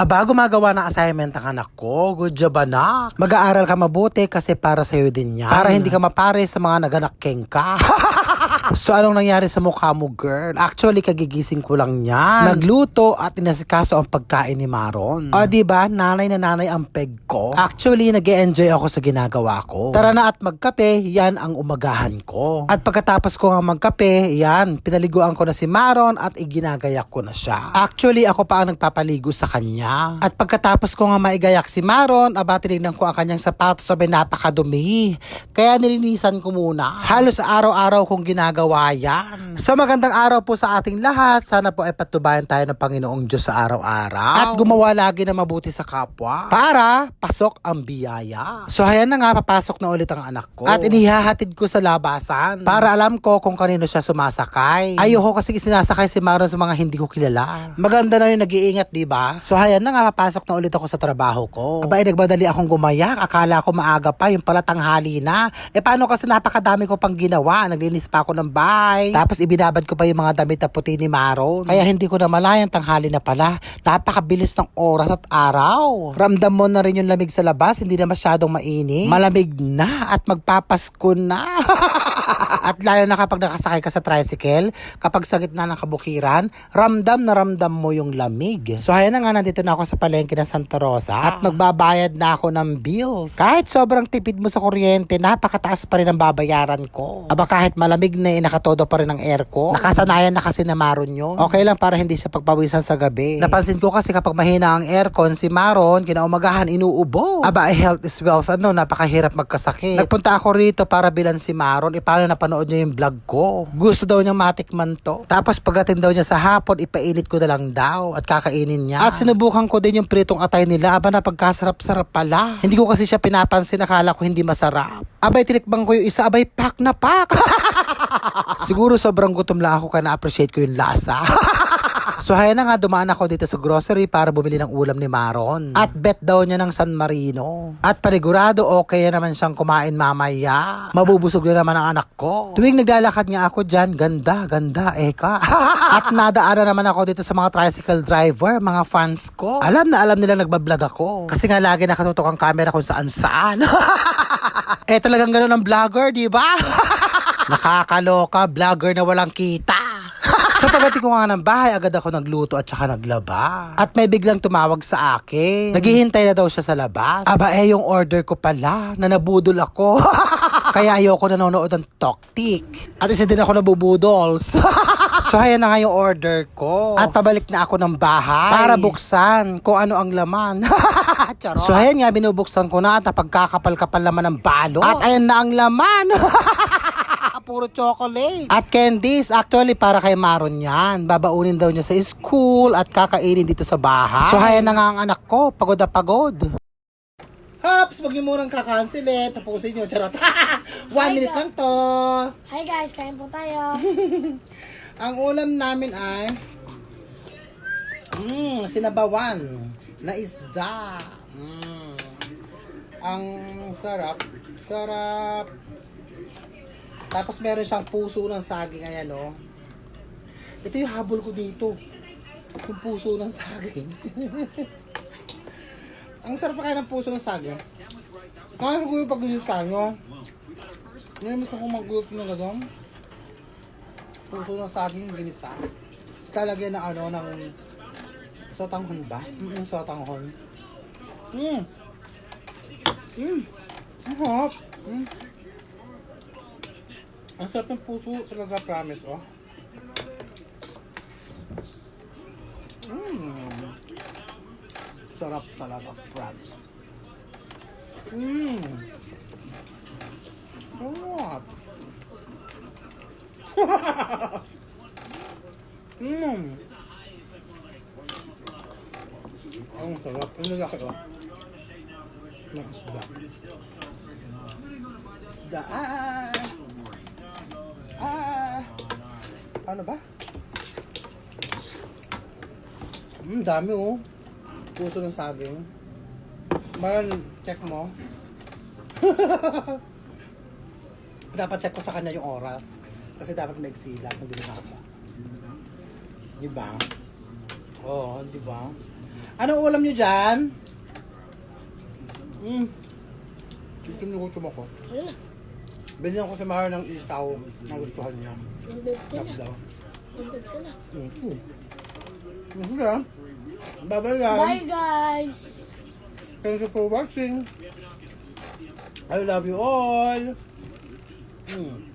Aba, gumagawa ng assignment ang anak ko. Good job, anak. Mag-aaral ka mabuti kasi para sa'yo din yan. Para hindi ka mapare sa mga naganak-keng ka. So anong nangyari sa mukha mo, girl? Actually, kagigising ko lang yan. Nagluto at inasikaso ang pagkain ni Maron. O, ba? Nanay na nanay ang peg ko. Actually, nag enjoy ako sa ginagawa ko. Tara na at magkape, yan ang umagahan ko. At pagkatapos ko nga magkape, yan, pinaliguan ko na si Maron at iginagayak ko na siya. Actually, ako pa ang nagpapaligo sa kanya. At pagkatapos ko nga maigayak si Maron, aba tinignan ko ang kanyang sapatos, sabi napakadumi. Kaya nilinisan ko muna. Halos araw-araw kong ginagawa yan. So magandang araw po sa ating lahat. Sana po ay patubayan tayo ng Panginoong Diyos sa araw-araw. At gumawa lagi na mabuti sa kapwa. Para pasok ang biyaya. So hayan na nga, papasok na ulit ang anak ko. At inihahatid ko sa labasan. Para alam ko kung kanino siya sumasakay. Ayoko kasi sinasakay si Maron sa mga hindi ko kilala. Maganda na rin nag-iingat, di ba? So hayan na nga, papasok na ulit ako sa trabaho ko. Aba, eh, nagmadali akong gumayak. Akala ko maaga pa, yung pala tanghali na. Eh paano kasi napakadami ko pang ginawa. Naglinis pa ako ng bahay. Tapos ibinabad ko pa yung mga damit na puti ni Maron. Kaya hindi ko na malayan tanghali na pala. Napakabilis ng oras at araw. Ramdam mo na rin yung lamig sa labas. Hindi na masyadong mainit. Malamig na at magpapasko na. At lalo na kapag nakasakay ka sa tricycle, kapag sa gitna ng kabukiran, ramdam na ramdam mo yung lamig. So hayan na nga, nandito na ako sa palengke ng Santa Rosa at magbabayad na ako ng bills. Kahit sobrang tipid mo sa kuryente, napakataas pa rin ang babayaran ko. Aba kahit malamig na eh, nakatodo pa rin ang airco. Nakasanayan na kasi na Maron yun. Okay lang para hindi siya pagpawisan sa gabi. Napansin ko kasi kapag mahina ang aircon, si Maron, kinaumagahan, inuubo. Aba, eh, health is wealth. Ano, napakahirap magkasakit. Nagpunta ako rito para bilan si Maron. E paano napanood niya yung vlog ko? Gusto daw niyang matikman to. Tapos pagdating daw niya sa hapon, ipainit ko na lang daw at kakainin niya. At sinubukan ko din yung pritong atay nila. Aba, napagkasarap-sarap pala. Hindi ko kasi siya pinapansin. Akala ko hindi masarap. Abay, tinikbang ko yung isa. Abay, pak na pak. Siguro sobrang gutom lang ako kaya na-appreciate ko yung lasa. So haya na nga dumaan ako dito sa grocery para bumili ng ulam ni Maron. At bet daw niya ng San Marino. At panigurado okay na naman siyang kumain mamaya. Mabubusog na naman ang anak ko. Tuwing naglalakad nga ako dyan, ganda, ganda, eka. At nadaanan naman ako dito sa mga tricycle driver, mga fans ko. Alam na alam nila nagbablog ako. Kasi nga lagi nakatutok ang camera kung saan saan. eh talagang ganun ang vlogger, di ba? Nakakaloka, vlogger na walang kita. Sa pagdating ko nga ng bahay, agad ako nagluto at saka naglaba. At may biglang tumawag sa akin. Naghihintay na daw siya sa labas. Aba eh, yung order ko pala, na nabudol ako. Kaya ayoko nanonood ng toktik. At isa din ako nabubudols. so ayan na nga yung order ko. At pabalik na ako ng bahay. Para buksan kung ano ang laman. Charot. So ayan nga, binubuksan ko na at napagkakapal-kapal naman ng balot. At ayan na ang laman. Puro chocolate. At candies, actually para kay Maron yan. Babaunin daw niya sa school at kakainin dito sa bahay. So hayan na nga ang anak ko, pagod na pagod. Hops, wag niyo munang kakancel eh. Tapusin niyo, charot. One minute lang to. Hi guys, kain po tayo. Ang ulam namin ay mm, sinabawan na isda. Mm. Ang sarap, sarap. Tapos meron siyang puso ng saging, ayan o. Ito yung habol ko dito. Yung puso ng saging. Ang sarap pa kaya ng puso ng saging. Kaya siguro pag gulit tayo. Namiss ko magulit ng gano'n. Puso ng saging ginisa. Tapos lalagyan ng ano, ng sotanghon ba? Mm, sotanghon. Mm. Mm. Ang hot. Mm. Ang sarap ng puso talaga, promise, oh. Mm. Sarap talaga, promise. Mm. Sarap. mm. Ang sarap. Ang lalaki, oh. Ng isda. Ah! Ano ba? Hmm, dami oh. Puso ng saging. Maran, check mo. dapat check ko sa kanya yung oras. Kasi dapat may eksila kung binasa ako. Di ba? Oo, di ba? Anong ulam nyo dyan? Hmm. Kinukutom ako. Na? Binigyan ko sa mahal ng isaw. Nagustuhan niya. Nandun ka Tap na. daw. Na. Mm-hmm. Masaya. Bye-bye lang. Bye guys! Thank you for watching. I love you all. Mm.